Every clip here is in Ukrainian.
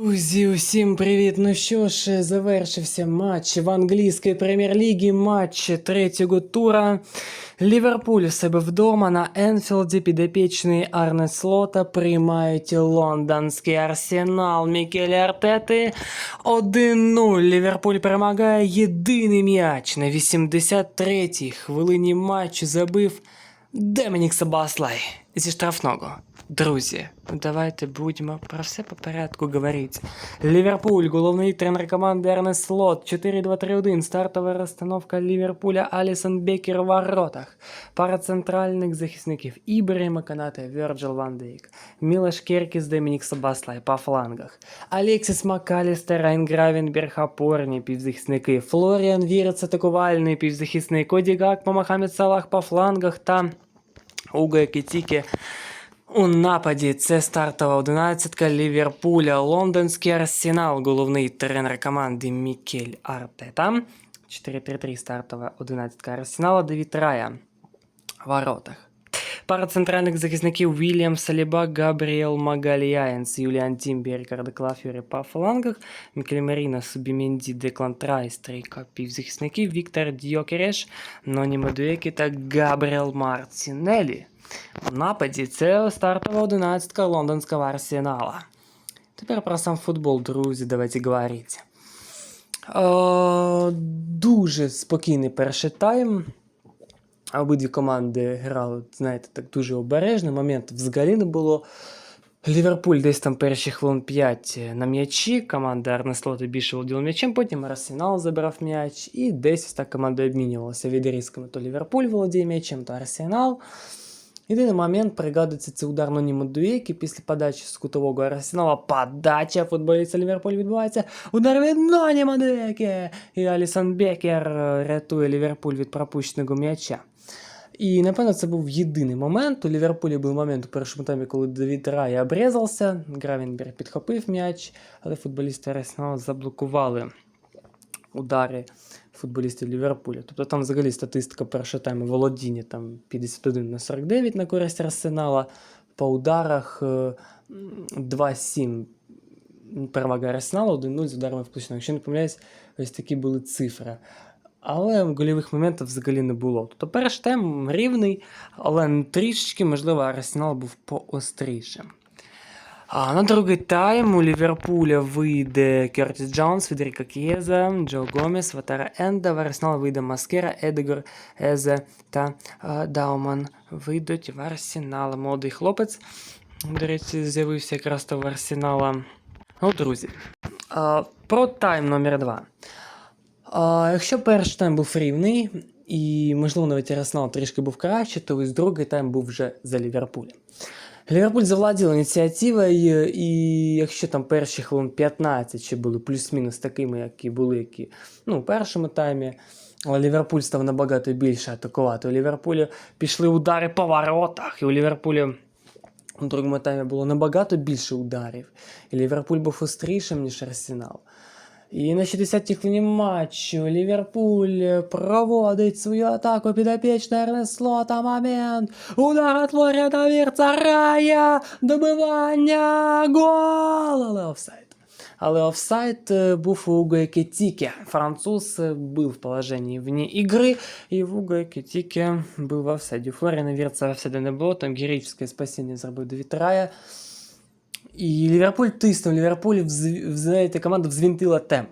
Друзі, усім привіт! Ну що ж, завершився матч в англійській прем'єр-лігі, матч третього тура. Ліверпуль у себе вдома на Енфілді підопічний Арне Слота приймають лондонський арсенал Мікелі Артети. 1-0. Ліверпуль перемагає єдиний м'яч на 83-й хвилині матчу забив Демінік Сабаслай зі штрафного. Друзі, ну давайте будемо про все по порядку говорити. Ліверпуль, головний тренер команди Ернест Слот, 4-2-3-1, стартова розстановка Ліверпуля Алісон Бекер в воротах. Пара центральних захисників Ібрahima Канате, Вірджил Ван Дейк, Мілаш Керкіс, Домінік Сабаслай по флангах, Алексіс Макалістер, Райн Гравенберг, опорні півзахисники, Флоріан Вірец, атакувальний півзахисник, Коді Гакпо, Мохаммед Салах по флангах та Уго Екітіке у нападі це стартова одинадцятка Ліверпуля, лондонський арсенал, головний тренер команди Мікель Артета. 4-3-3 стартова одинадцятка арсенала, Девід Рая в воротах. Пара центральних захисників Вільям Саліба, Габріел Магаліяєнс, Юліан Тімбі, Рікардо Клафюрі по флангах, Мікель Меріна, Субіменді, Деклан Трайс, трійка півзахисників, Віктор Дьокереш, Ноні Медуекі та Габріел Мартінелі. У нападі це стартова одинадцятка лондонського арсенала. Тепер про сам футбол, друзі, давайте говорити. Е, дуже спокійний перший тайм. Обидві команди грали, знаєте, так дуже обережно. Моментів взагалі не було. Ліверпуль десь там перші хвилин 5 на м'ячі. Команда Арнеслота більше володіла м'ячем, потім Арсенал забирав м'яч, і десь так команда обмінювалася відрізками. То Ліверпуль володіє м'ячем, то Арсенал. Єдиний момент пригадується це удар Ноні Дуєкі після подачі з кутового Арсенала. Подача футболіста Ліверпуль відбувається. Удар від Ноні Мадуєкі! І Алісон Бекер е, рятує Ліверпуль від пропущеного м'яча. І напевно це був єдиний момент. У Ліверпулі був момент у першому таймі, коли Давід Рай обрізався, Гравенберг підхопив м'яч, але футболісти Арсенала заблокували удари футболістів Ліверпуля. Тобто там взагалі статистика першого тайму володіння там 51 на 49 на користь Арсенала, по ударах е, 2-7 перевага Арсеналу, 1-0 з ударами включено. Якщо не помиляюсь, ось такі були цифри. Але гольових моментів взагалі не було. Тобто перший тайм рівний, але трішечки, можливо, Арсенал був поострішим. А на другий тайм у Ліверпуля вийде Кертіс Джонс, Федеріко К'єза, Джо Гомес, Ватара Енда, в Арсенал вийде Маскера, Едегор, Езе та а, Дауман вийдуть в Арсенал. Молодий хлопець, до речі, з'явився якраз то в Арсенала. Ну, друзі, а, про тайм номер 2. А, якщо перший тайм був рівний, і, можливо, навіть Арсенал трішки був краще, то ось другий тайм був вже за Ліверпулем. Ліверпуль завладів ініціативою, і якщо там перші хвилин 15 ще були плюс-мінус такими, які були які, ну, у першому таймі, але Ліверпуль став набагато більше атакувати. У Ліверпулі пішли удари по воротах, і у Ліверпулі у другому таймі було набагато більше ударів. І Ліверпуль був острішим, ніж Арсенал. І на 60-й хвилині матчу Ліверпуль проводить свою атаку підопічний Ернест Слота. Момент. Удар от Флоріана Вірца. Рая. Добивання. Гол. Але офсайд. Але офсайд е, був у Уго. Француз е, був в положенні вне ігри, і в Уго Екетіке був в офсайді. Флоріана Вірца офсайду не було, там героїчне спасіння зробив Девід Рая. І Ліверпуль тиснув, Ліверпуль знаєте, команда взвінтила темп.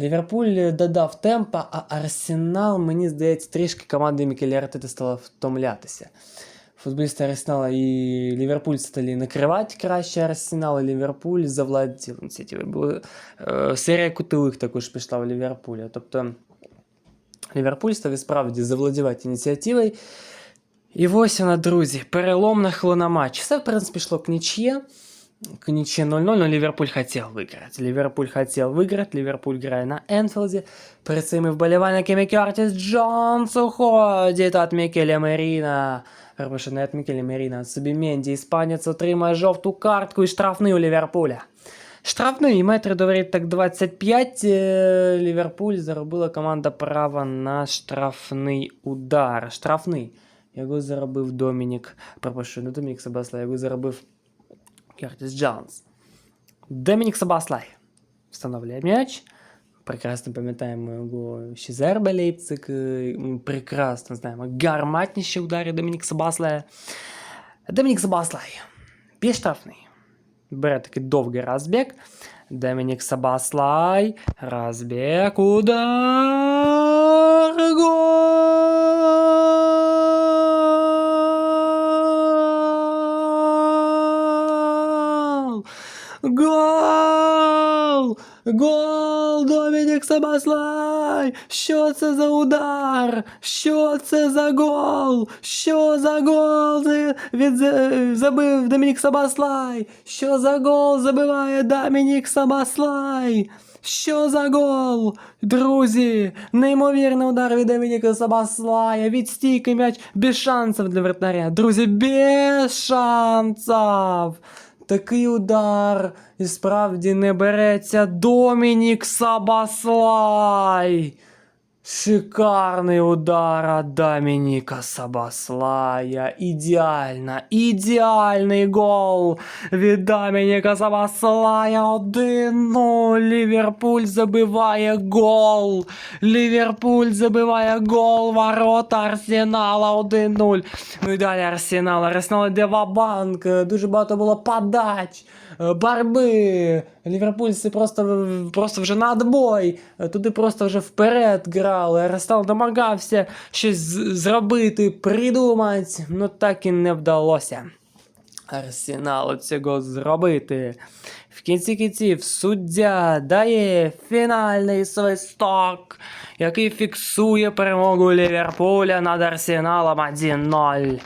Ліверпуль додав темпа, а Арсенал, мені здається, трішки команда Мікеля Артета стала втомлятися. Футболісти Арсенала і Ліверпуль стали накривати краще Арсенал, і Ліверпуль завладів ініціативою. Е, серія кутових також пішла в Ліверпуля. Тобто Ліверпуль став і справді завладівати ініціативою. І ось вона, друзі, переломна хвилина матчу. Все, в принципі, йшло к нічє. К ничье 0-0, но Ливерпуль хотел выиграть. Ливерпуль хотел выиграть, Ливерпуль играет на Энфилде. Перед своими вболівальниками Кертис Джонс уходит от Микеля Меріна. Перепрошую, не от Микеля Меріна, от Субіменді. Іспанець отримає жовту картку і штрафний у Ліверпуля. Штрафний, і метри доворить так 25. Е, Ліверпуль заробила команда право на штрафний удар. Штрафний. Його заробив Домінік. Перепрошую, не Домінік Себасла, його заробив Кертис Джонс. Домінік Сабаслай встановлює м'яч. Прекрасно пам'ятаємо його ще з Ербе Лейпциг. е, м, Прекрасно знаємо гарматніші удари Домінік Сабаслая. Домінік Сабаслай. Б'є штрафний. Бере такий довгий розбіг. Домінік Сабаслай. Розбіг. Удар. Гол! Гол! Домінік Сабаслай! Що це за удар? Що це за гол? Що за гол? Від забив Домінік Сабаслай! Що за гол забиває Домінік Сабаслай? Що за гол? Друзі, неймовірний удар від Домініка Сабаслая. Від стійки м'яч без шансів для вратаря. Друзі, без шансів. Такий удар і справді не береться Домінік Сабаслай. Шикарний удар від Домініка Сабаслая. Ідеально, ідеальний гол від Домініка Сабаслая. 1-0. Ліверпуль забиває гол. Ліверпуль забиває гол. Ворота Арсенала 1-0. Ну і далі Арсенал. Арсенал йде в банк. Дуже багато було подач, е, боротьби. Ліверпульці просто, просто вже на отбой. Туди просто вже вперед грали. Арсенал домагався щось зробити, придумати. Ну так і не вдалося. Арсеналу цього зробити. В кінці кінців суддя дає фінальний свисток, який фіксує перемогу Ліверпуля над Арсеналом 1-0.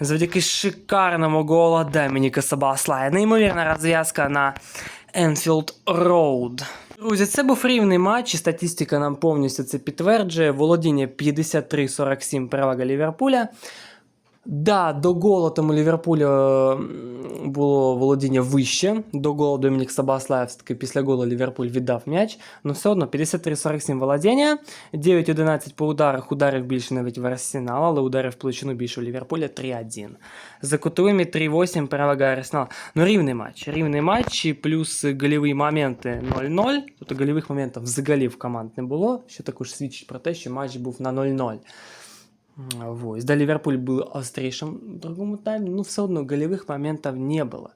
Завдяки шикарному голу Домініка Сабаслая. Неймовірна розв'язка на Енфілд Роуд. Друзі, це був рівний матч, і статистика нам повністю це підтверджує. Володіння 53-47 перевага Ліверпуля. Да, до голу тому Ліверпуля м, було володіння вище. До голу Домінік Сабаслаєв все-таки після голу Ліверпуль віддав м'яч. Ну все одно 53-47 володіння, 9-11 по ударах, ударів більше навіть в Арсенал, але ударів в площину більше у Ліверпуля 3-1. За кутовими 3-8 перевага Арсенал. Ну рівний матч. Рівний матч і плюс гольові моменти 0-0. Тобто гольових моментів взагалі в команд не було, що також свідчить про те, що матч був на 0-0. Ось. Да, Ліверпуль був острішим в другому таймі, ну все одно гольових моментів не було.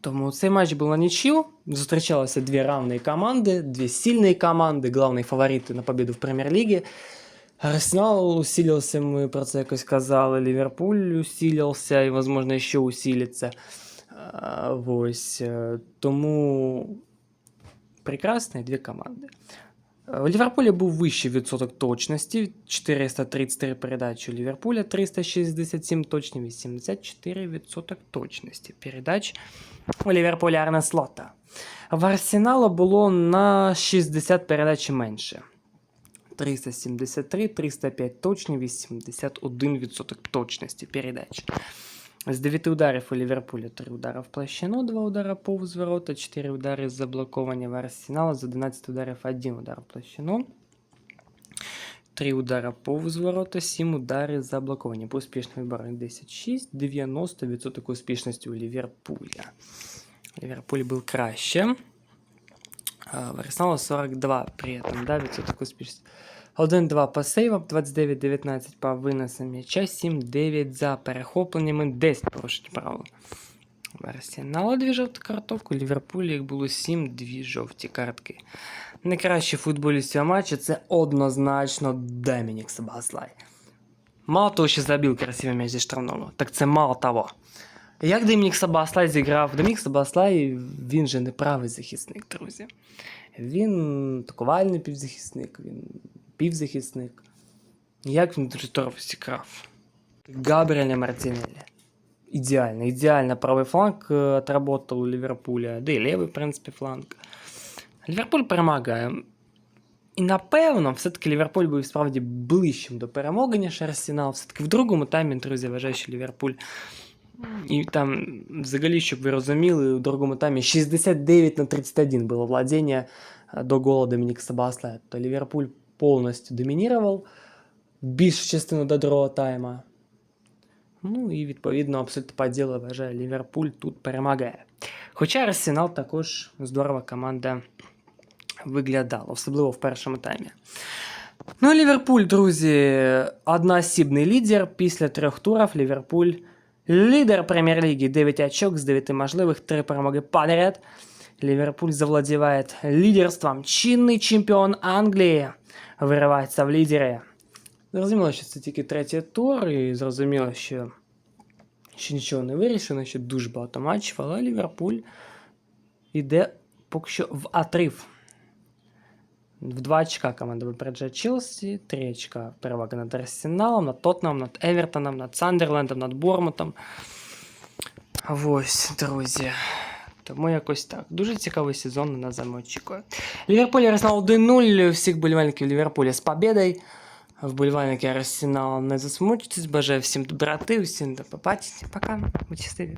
Тому цей матч був на нічию. Зустрічалися дві равні команди, дві сильні команди, головні фаворити на победу в прем'єр-лігі. Арсенал усилився, ми про це якось казали. Ліверпуль усилився і, можливо, ще усилиться. А, Ось. е, Тому прекрасні дві команди. У Ліверпуля був вищий відсоток точності 433 передачі у Ліверпуля, 367 точні, 84% точності передач у Ліверпуля Арне Слота. В Арсенала було на 60 передач менше. 373, 305 точні, 81% точності передач. З 9 ударів у Ліверпуля 3 удари в площину, 2 удари повз ворота, 4 удари з заблоковані в Арсенала, з 11 ударів 1 удар в площину. 3 удара повз ворота, 7 ударів заблоковані. По успішній обороні 10-6, 90% успішності у Ліверпуля. Ліверпуль був краще. В Арсенала 42 при этом, да, відсоток успішності. 1-2 по сейвам, 29-19 по виносам м'яча, 7-9 за перехопленнями, 10 порушень правил. Арсенала дві жовті карток, у Ліверпулі їх було 7 дві жовті картки. Найкращий футболіст цього матчу це однозначно Домінік Сабаслай. Мало того, що забив красивий м'яч зі штрафного, так це мало того. Як Домінік Сабаслай зіграв? Домінік Сабаслай, він же не правий захисник, друзі. Він атакувальний півзахисник, він півзахисник. Як він дуже здорово зіграв? Габріеля Мартінелі. Ідеально, ідеально правий фланг е, отработал у Ліверпуля, да і лівий, в принципі, фланг. Ліверпуль перемагає. І напевно, все-таки Ліверпуль був справді ближчим до перемоги, ніж Арсенал. Все-таки в другому таймі, друзі, вважаю, що Ліверпуль. І там, взагалі, щоб ви розуміли, у другому таймі 69 на 31 було владіння е, до гола Домініка Сабасла. То Ліверпуль повністю домінував більшу частину до другого тайма. Ну і відповідно абсолютно по ділу вважаю, Ліверпуль тут перемагає. Хоча Арсенал також здорова команда виглядала, особливо в першому таймі. Ну, Ліверпуль, друзі, одноосібний лідер. Після трьох турів Ліверпуль лідер прем'єр-ліги 9 очок з 9 можливих, 3 перемоги подряд. Ліверпуль завладіває лідерством. Чинний чемпіон Англії виривається в лідери. Зрозуміло, що це тільки третій тур, і зрозуміло, що ще нічого не вирішено, ще дуже багато матчів, але Ліверпуль йде поки що в отрив. В 2 очка команда випереджає Челсі, 3 очка перевага над Арсеналом, над Тоттеном, над Евертоном, над Сандерлендом, над Бормутом. Ось, друзі. Тому якось так. Дуже цікавий сезон на нас очікує. Ліверпуль Арсенал 1-0. Всіх болівальників Ліверпуля з победою. Вболівальники Арсенала не засмучуйтесь. Бажаю всім доброти, всім до побачення. Пока. Будьте.